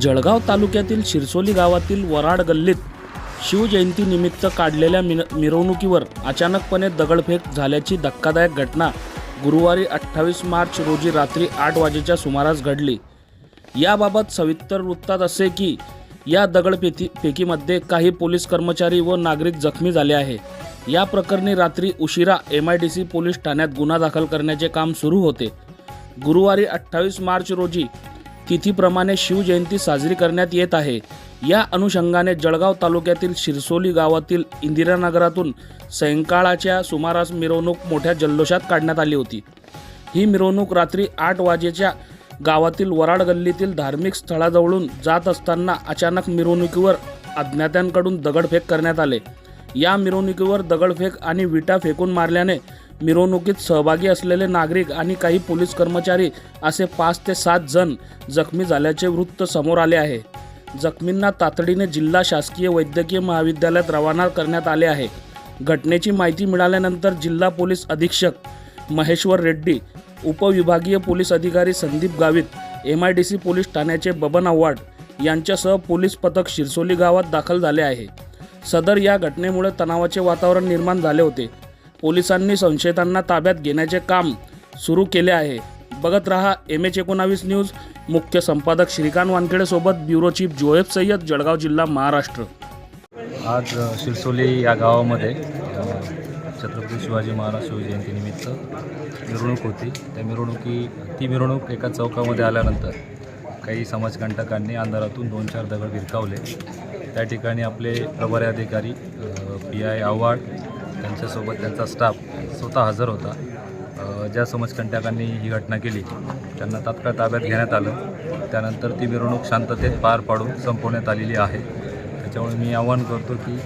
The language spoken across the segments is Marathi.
जळगाव तालुक्यातील शिरसोली गावातील वराड गल्लीत शिवजयंतीनिमित्त काढलेल्या मिन मिरवणुकीवर अचानकपणे दगडफेक झाल्याची धक्कादायक घटना गुरुवारी अठ्ठावीस मार्च रोजी रात्री आठ वाजेच्या सुमारास घडली. याबाबत सविस्तर वृत्तात असे की या दगडफेकी फेकीमध्ये काही पोलीस कर्मचारी व नागरिक जखमी झाले आहे. या प्रकरणी रात्री उशिरा M I D C police ठाण्यात गुन्हा दाखल करण्याचे काम सुरू होते. गुरुवारी अठ्ठावीस मार्च रोजी तिथीप्रमाणे शिवजयंती साजरी करण्यात येत आहे. या अनुषंगाने जळगाव तालुक्यातील शिरसोली गावातील इंदिरानगरातून सायंकाळाच्या सुमारास मिरवणूक मोठ्या जल्लोषात काढण्यात आली होती. ही मिरवणूक रात्री आठ वाजेच्या गावातील वराड गल्लीतील धार्मिक स्थळाजवळून जात असताना अचानक मिरवणुकीवर अज्ञात्यांकडून दगडफेक करण्यात आले. या मिरवणुकीवर दगडफेक आणि विटा फेकून मारल्याने मिरवणुकीत सहभागी असलेले नागरिक आणि काही पोलीस कर्मचारी असे पाच ते सात जण जखमी झाल्याचे वृत्त समोर आले आहे. जखमींना तातडीने जिल्हा शासकीय वैद्यकीय महाविद्यालयात रवाना करण्यात आले आहे. घटनेची माहिती मिळाल्यानंतर जिल्हा पोलीस अधीक्षक महेश्वर रेड्डी उपविभागीय पोलीस अधिकारी Sandeep Gavit M I D C police ठाण्याचे बबन आव्हाड यांच्यासह पोलीस पथक शिरसोली गावात दाखल झाले आहे. सदर या घटनेमुळे तणावाचे वातावरण निर्माण झाले होते. पोलिसांनी संशयितांना ताब्यात घेण्याचे काम सुरू केले आहे. बघत रहा एम एच एकोणावीस न्यूज. मुख्य संपादक श्रीकांत वानखेडेसोबत ब्युरो चीफ जोएब सय्यद जळगाव जिल्हा महाराष्ट्र. आज शिरसोली या गावामध्ये छत्रपती शिवाजी महाराज शिवजयंतीनिमित्त मिरवणूक होती. त्या मिरवणुकी ती मिरवणूक एका चौकामध्ये आल्यानंतर काही समाजकंटकांनी अंधारातून दोन चार दगड भिरकावले. त्या ठिकाणी आपले प्रभारी अधिकारी पी आय आव्हाड त्यांच्यासोबत त्यांचा स्टाफ स्वतः हजर होता. ज्या समाजकंटकांनी ही घटना केली त्यांना तात्काळ ताब्यात घेण्यात आलं. त्यानंतर ती मिरवणूक शांततेत पार पाडून संपवण्यात आलेली आहे. त्याच्यामुळे मी आवाहन करतो की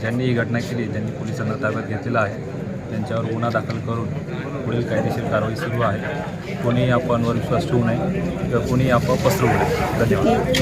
ज्यांनी ही घटना केली ज्यांनी पोलिसांना ताब्यात घेतलेलं आहे त्यांच्यावर गुन्हा दाखल करून पुढील कायदेशीर कारवाई सुरू आहे. कोणीही अफवांवर विश्वास ठेवू नये किंवा कोणीही अफवा पसरवू नये. धन्यवाद.